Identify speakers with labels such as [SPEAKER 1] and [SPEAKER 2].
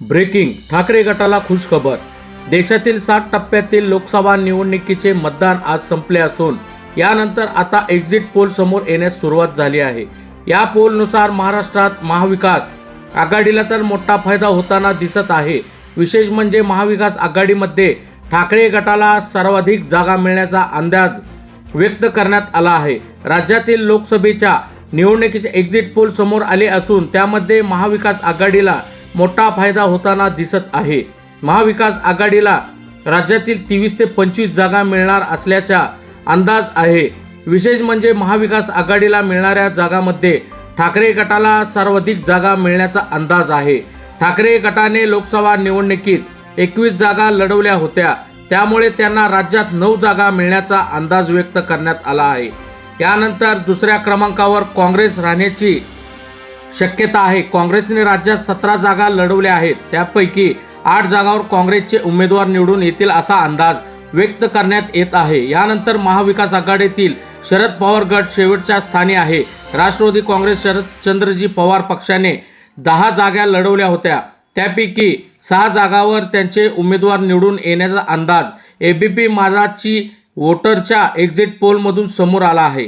[SPEAKER 1] Breaking Thackeray गटाला खुशखबर. देशातील सात टप्प्यातील लोकसभा निवडणुकीचे मतदान आज संपले असून यानंतर आता एक्झिट पोल समोर येण्यास सुरुवात झाली आहे. या पोलनुसार महाराष्ट्रात महाविकास आघाडीला तर मोठा फायदा होताना दिसत आहे. विशेष म्हणजे महाविकास आघाडीमध्ये ठाकरे गटाला सर्वाधिक जागा मिळण्याचा अंदाज व्यक्त करण्यात आला आहे. राज्यातील लोकसभेच्या निवडणुकीचे एक्झिट पोल समोर आले असून त्यामध्ये महाविकास आघाडीला मोठा फायदा होताना दिसत आहे. महाविकास आघाडीला राज्यातील तेवीस ते पंचवीस जागा मिळणार असल्याचा अंदाज आहे. विशेष म्हणजे महाविकास आघाडीला मिळणाऱ्या जागामध्ये ठाकरे गटाला सर्वाधिक जागा मिळण्याचा अंदाज आहे. ठाकरे गटाने लोकसभा निवडणुकीत एकवीस जागा लढवल्या होत्या. त्यामुळे त्यांना राज्यात नऊ जागा मिळण्याचा अंदाज व्यक्त करण्यात आला आहे. यानंतर दुसऱ्या क्रमांकावर काँग्रेस राहण्याची शक्यता आहे. काँग्रेसने राज्यात सतरा जागा लढवल्या आहेत. त्यापैकी आठ जागावर काँग्रेसचे उमेदवार निवडून येतील असा अंदाज व्यक्त करण्यात येत आहे. यानंतर महाविकास आघाडीतील शरद पवार गट शेवटच्या स्थानी आहे. राष्ट्रवादी काँग्रेस शरदचंद्रजी पवार पक्षाने दहा जागा लढवल्या होत्या. त्यापैकी सहा जागावर त्यांचे उमेदवार निवडून येण्याचा अंदाज एबीपी माझाची वोटरच्या एक्झिट पोलमधून समोर आला आहे.